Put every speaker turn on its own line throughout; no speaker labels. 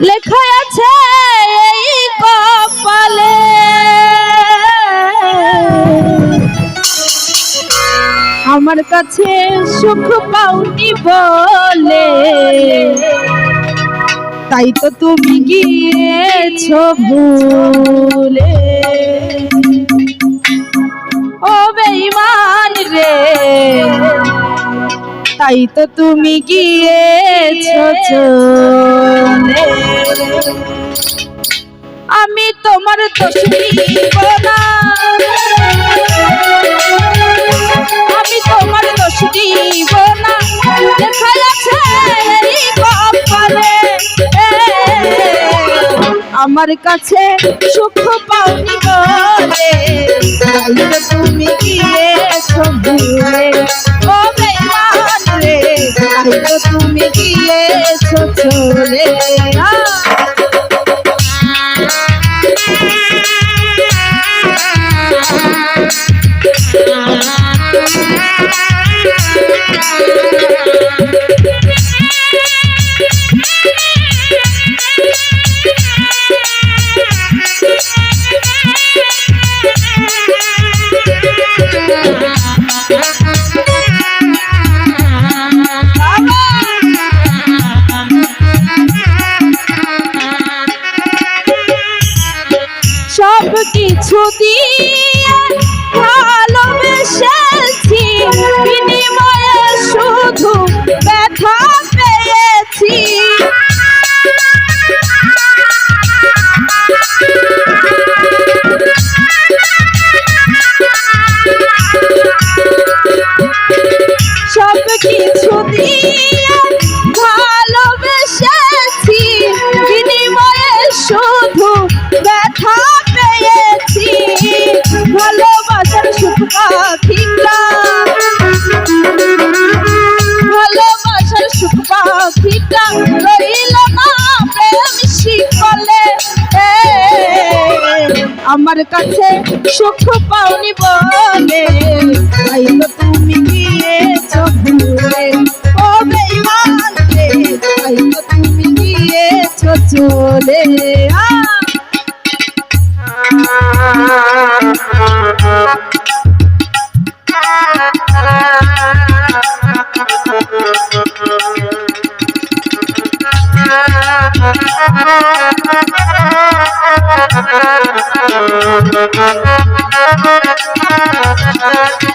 লেখা আছে এই কপালে। আমার কাছে সুখ পাউনি বলে। তাই তো তুমি গিয়েছো ভুলে। ও বেঈমান রে। তাই তো তুমি গিয়েছো আমি তোমার না আমি তোমার দোষ দিব না আছে আমার কাছে সুখ পাওনি তুমি গিয়েছো ভুলে ও বেঈমান রে তাই কিছু দিয়ে। ভালোবেসেছি বিনিময়ে শুধু ব্যথা পেয়েছি। সব কিছু দিয়ে ভালোবেসেছি বিনিময়ে শুধু ব্যথা কাছে সুখ পাওনি বলে। তাই তো তুমি গিয়েছ ভুলে ও বেঈমান রে তাই তো তুমি গিয়েছ চলে। আ এ,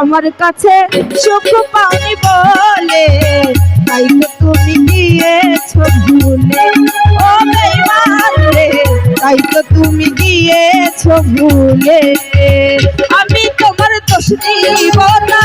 আমার কাছে সুখ পাওনি বলে, তাই তুমি গিয়েছো ভুলে। ও তাই তো তুমি গিয়েছো ভুলে। আমি তোমার দোষ দিব না।